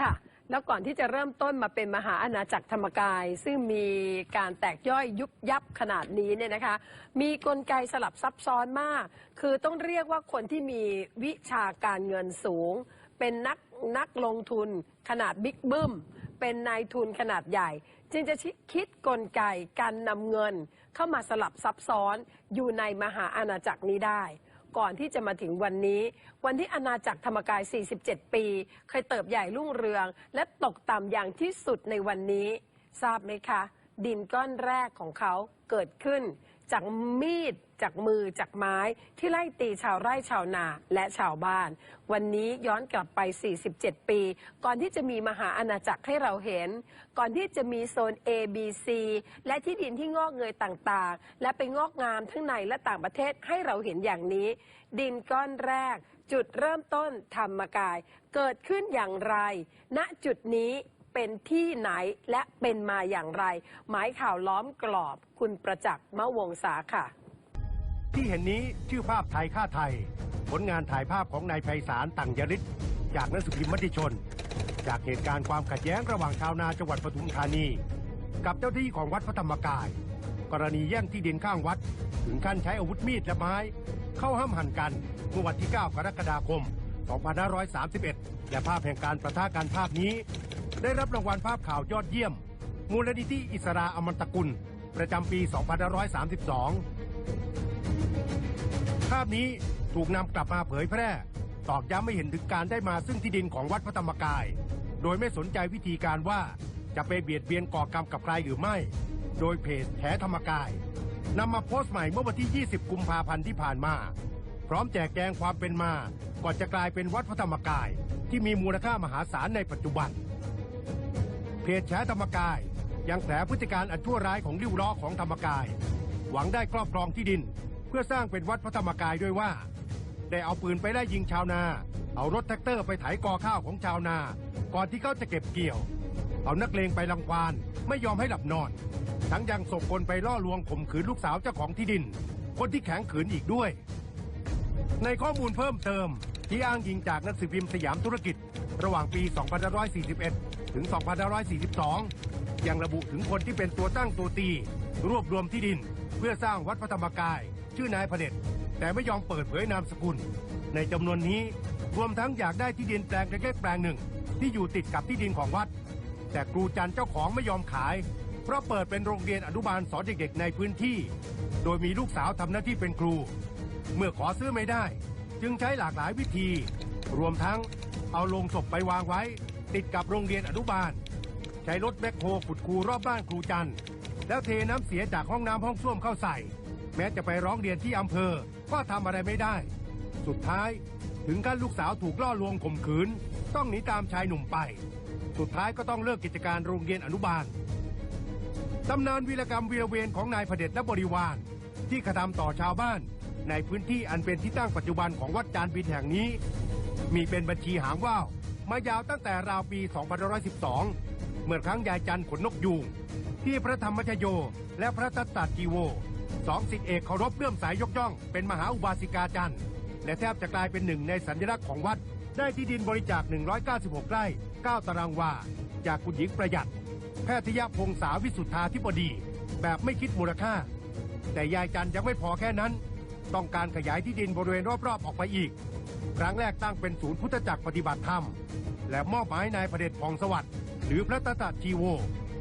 ค่ะ แล้วก่อนที่จะเริ่มต้นมาเป็นมหาอาณาจักรธรรมกาย ซึ่งมีการแตกย่อยยุบยับขนาดนี้เนี่ยนะคะ มีกลไกสลับซับซ้อนมาก คือต้องเรียกว่าคนที่มีวิชาการเงินสูง เป็นนักนักลงทุนขนาดบิ๊กบึ้ม เป็นนายทุนขนาดใหญ่ จึงจะคิดกลไกการนำเงินเข้ามาสลับซับซ้อนอยู่ในมหาอาณาจักรนี้ได้ ก่อนที่จะมาถึงวันนี้ วันที่อาณาจักรธรรมกาย 47 ปี เคยเติบใหญ่รุ่งเรือง และตกต่ำอย่างที่สุดในวันนี้ ทราบไหมคะ ดินก้อนแรกของเขาเกิดขึ้น จากมีด จากมือจากไม้ที่ไล่ตีชาวไร่ชาวนาและชาวบ้าน วันนี้ย้อนกลับไป 47 ปี ก่อนที่จะมีมหาอาณาจักรให้เราเห็น ก่อนที่จะมีโซน A B C และที่ดินที่งอกเงยต่างๆ และไปงอกงามทั้งในและต่างประเทศให้เราเห็นอย่างนี้ ดินก้อนแรก จุดเริ่มต้นธรรมกาย เกิดขึ้นอย่างไร ณจุดนี้เป็นที่ไหนและเป็นมาอย่างไร หมายข่าวล้อมกรอบ คุณประจักษ์มะวงศาค่ะ ที่เห็นนี้ชื่อภาพไทยค่าไทย ผลงานถ่ายภาพของนายไพศาลตังยริศจากหนังสือพิมพ์มติชน จากเหตุการณ์ความขัดแย้งระหว่างชาวนาจังหวัดปทุมธานี กับเจ้าที่ของวัดพระธรรมกาย กรณีแย่งที่ดินข้างวัด ถึงขั้นใช้อาวุธมีดและไม้ เข้าห้ามหันกันเมื่อวันที่ 9 กรกฎาคม 2531 และภาพแห่งการประทะกันภาพนี้ ได้รับรางวัลภาพข่าวยอดเยี่ยม มูลนิธิอิสราอมตะกุล ประจำปี 2532 ภาพนี้ถูกนำกลับมาเผยแพร่ ตอกย้ำไม่เห็นถึงการได้มาซึ่งที่ดินของวัดพระธรรมกาย โดยไม่สนใจวิธีการว่าจะไปเบียดเบียนก่อกรรมกับใครหรือไม่ โดยเพจแถธรรมกายนำมาโพสต์ใหม่เมื่อวันที่ 20 กุมภาพันธ์ที่ผ่านมา พร้อมแจกแจงความเป็นมา ก่อนจะกลายเป็นวัดพระธรรมกาย ที่มีมูลค่ามหาศาลในปัจจุบัน เพจแฉธรรมกายยังแถพฤติการอันชั่วร้ายของริ้วล้อของธรรมกาย หวังได้ครอบครองที่ดิน เพื่อสร้างเป็นวัดพระธรรมกายด้วยว่า ได้เอาปืนไปไล่ยิงชาวนา เอารถแท็กเตอร์ไปไถกอข้าวของชาวนา ก่อนที่เขาจะเก็บเกี่ยว เอานักเลงไปรังควานไม่ยอมให้หลับนอน ทั้งยังส่งคนไปล่อลวงข่มขืนลูกสาวเจ้าของที่ดิน คนที่แข็งขืนอีกด้วย ในข้อมูลเพิ่มเติม ที่อ้างอิงจากหนังสือพิมพ์สยามธุรกิจ ระหว่างปี 2541 ถึง 2542 ยังระบุถึงคนที่เป็นตัวตั้งตัวตี รวบรวมที่ดิน เพื่อสร้างวัดพระธรรมกาย ชื่อนายพระเด็จแต่ไม่ยอมเปิดเผยนามสกุล ในจำนวนนี้รวมทั้งอยากได้ที่ดินแปลงเล็กๆแปลงหนึ่ง ที่อยู่ติดกับที่ดินของวัด แต่ครูจันเจ้าของไม่ยอมขาย เพราะเปิดเป็นโรงเรียนอนุบาลสอนเด็กๆในพื้นที่ โดยมีลูกสาวทำหน้าที่เป็นครู เมื่อขอซื้อไม่ได้ จึงใช้หลากหลายวิธี รวมทั้งเอาลงศพไปวางไว้ ติดกับโรงเรียนอนุบาล ใช้รถแบคโฮขุดคูรอบบ้านครูจันแล้วเทน้ำเสียจากห้องน้ำห้องส้วมเข้าใส่ แม้จะไปร้องเรียนที่อำเภอ ก็ทำอะไรไม่ได้ สุดท้ายถึงขั้นลูกสาวถูกล่อลวงข่มขืน ต้องหนีตามชายหนุ่มไป สุดท้ายก็ต้องเลิกกิจการโรงเรียนอนุบาลตำนานวีรกรรมวีรเวรของนายพเดชและบริวาร ที่กระทำต่อชาวบ้าน ในพื้นที่อันเป็นที่ตั้งปัจจุบันของวัดจานบินแห่งนี้ มีเป็นบัญชีหางว่าวมายาวตั้งแต่ราวปี2512 เมื่อครั้งยายจันทร์ขนนกยูงที่พระธรรมชโย และพระทัตตาจีโว สองสิทธิเอกเคารพเลื่อมสายยกย่อง เป็นมหาอุบาสิกาจันทร์และแทบจะกลายเป็นหนึ่งในสัญลักษณ์ของวัด ได้ที่ดินบริจาค 196 ไร่ 9 ตารางวา จากคุณหญิงประหยัด แพทยพงษาวิสุทธาธิบดี แบบไม่คิดมูลค่า แต่ยายจันทร์ยังไม่พอแค่นั้น ต้องการขยายที่ดินบริเวณรอบๆออกไปอีก ครั้งแรกตั้งเป็นศูนย์พุทธจักรปฏิบัติธรรม และมอบหมายนายพระเดชพองสวัสดิ์หรือพระตถาจีโว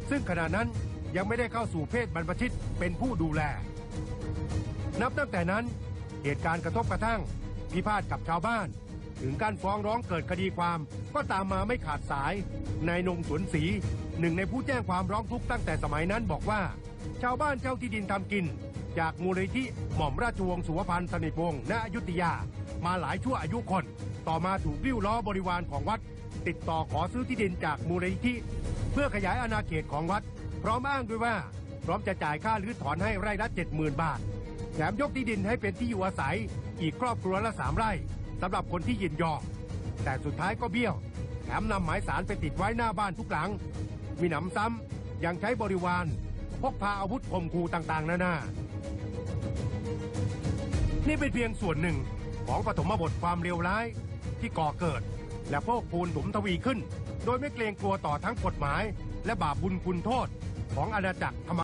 ซึ่งขณะนั้นยังไม่ได้เข้าสู่เพศบรรพชิตเป็นผู้ดูแล นับตั้งแต่นั้นเหตุการณ์กระทบกระทั่ง พิพาทกับชาวบ้าน ถึงการฟ้องร้องเกิดคดีความก็ตามมาไม่ขาดสายนายนงสวนศรีหนึ่งในผู้แจ้งความร้องทุกข์ตั้งแต่สมัยนั้นบอกว่า ชาวบ้านเช่าที่ดินทำกิน จากมูลนิธิหม่อมราชวงศ์สุวพันธ์สนิทวงศ์ณอยุธยา มาหลายชั่วอายุคน ต่อมาถูกริ้วล้อบริวารของวัด ติดต่อขอซื้อที่ดินจากมูลนิธิเพื่อขยายอาณาเขตของวัด พร้อมอ้างด้วยว่า พร้อมจะจ่ายค่ารื้อถอนให้ไร่ละเจ็ดหมื่นบาท แถมยกที่ดินให้เป็นที่อยู่อาศัย อีกครอบครัวละสามไร่สำหรับคนที่ยินยอม แต่สุดท้ายก็เบี้ยว แถมนำหมายสารไปติดไว้หน้าบ้านทุกหลัง มีหนำซ้ำยังใช้บริวาร พกพาอาวุธข่มขู่ต่างๆนานา นี่เป็นเพียงส่วนหนึ่งของปฐมบทความเลวร้ายที่ก่อเกิด และพวกปูนถุมทวีขึ้น โดยไม่เกรงกลัวต่อทั้งกฎหมาย และบาปบุญคุณโทษของอาณาจักรธรรม